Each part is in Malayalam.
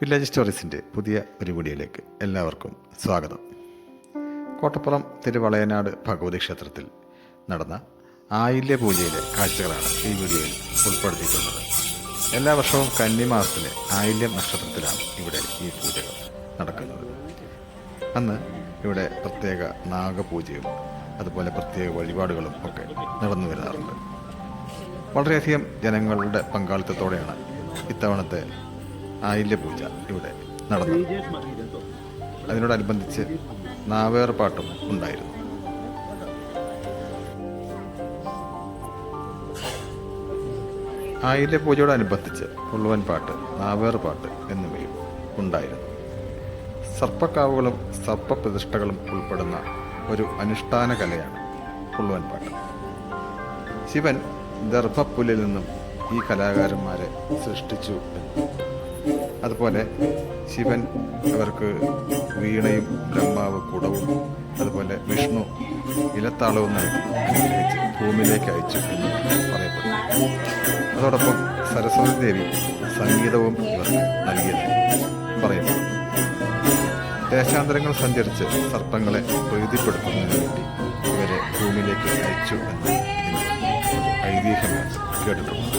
വില്ലേജ് സ്റ്റോറീസിന്റെ പുതിയ പരിപാടിയിലേക്ക് എല്ലാവർക്കും സ്വാഗതം. കോട്ടപ്പുറം തിരുവളയനാട് ഭഗവതി ക്ഷേത്രത്തിൽ നടന്ന ആയില്യ പൂജയിലെ കാഴ്ചകളാണ് ഈ വീഡിയോയിൽ ഉൾപ്പെടുത്തിയിട്ടുള്ളത്. എല്ലാ വർഷവും കന്നിമാസത്തിലെ ആയില്യം നക്ഷത്രത്തിലാണ് ഇവിടെ ഈ പൂജകൾ നടക്കുന്നത്. അന്ന് ഇവിടെ പ്രത്യേക നാഗപൂജയും അതുപോലെ പ്രത്യേക വഴിപാടുകളും ഒക്കെ നടന്നു വരാറുണ്ട് വളരെയധികം ജനങ്ങളുടെ പങ്കാളിത്തത്തോടെയാണ് ഇത്തവണത്തെ ആയില്യ പൂജ ഇവിടെ നടന്നു. അതിനോടനുബന്ധിച്ച് നാവേർ പാട്ടും ഉണ്ടായിരുന്നു. ആയില്യ പൂജയോടനുബന്ധിച്ച് ഉള്ളുവൻ പാട്ട് നാവേർ പാട്ട് എന്നിവയും ഉണ്ടായിരുന്നു. സർപ്പക്കാവുകളും സർപ്പപ്രതിഷ്ഠകളും ഉൾപ്പെടുന്ന ഒരു അനുഷ്ഠാന കലയാണ് ഉള്ളുവൻ പാട്ട്. ശിവൻ ദർഭപ്പുലിൽ നിന്നും ഈ കലാകാരന്മാരെ സൃഷ്ടിച്ചു എന്ന് അതുപോലെ ശിവൻ അവർക്ക് വീണയും ബ്രഹ്മാവ് കുടവും അതുപോലെ വിഷ്ണു ഇലത്താളവും നൽകി ഭൂമിയിലേക്ക് അയച്ചു എന്ന് പറയപ്പെടുന്നു. അതോടൊപ്പം സരസ്വതി ദേവി സംഗീതവും ഇവർക്ക് നൽകിയതായി പറയപ്പെടുന്നു. ദേശാന്തരങ്ങൾ സഞ്ചരിച്ച് സർപ്പങ്ങളെ പ്രീതിപ്പെടുത്തുന്നതിന് വേണ്ടി ഇവരെ ഭൂമിയിലേക്ക് അയച്ചു എന്ന് ഐതിഹ്യം കേട്ടിട്ടുണ്ട്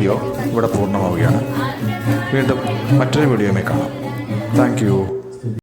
വീഡിയോ ഇവിടെ പൂർണമാവുകയാണ്. വീണ്ടും മറ്റൊരു വീഡിയോയുമായി കാണാം. താങ്ക്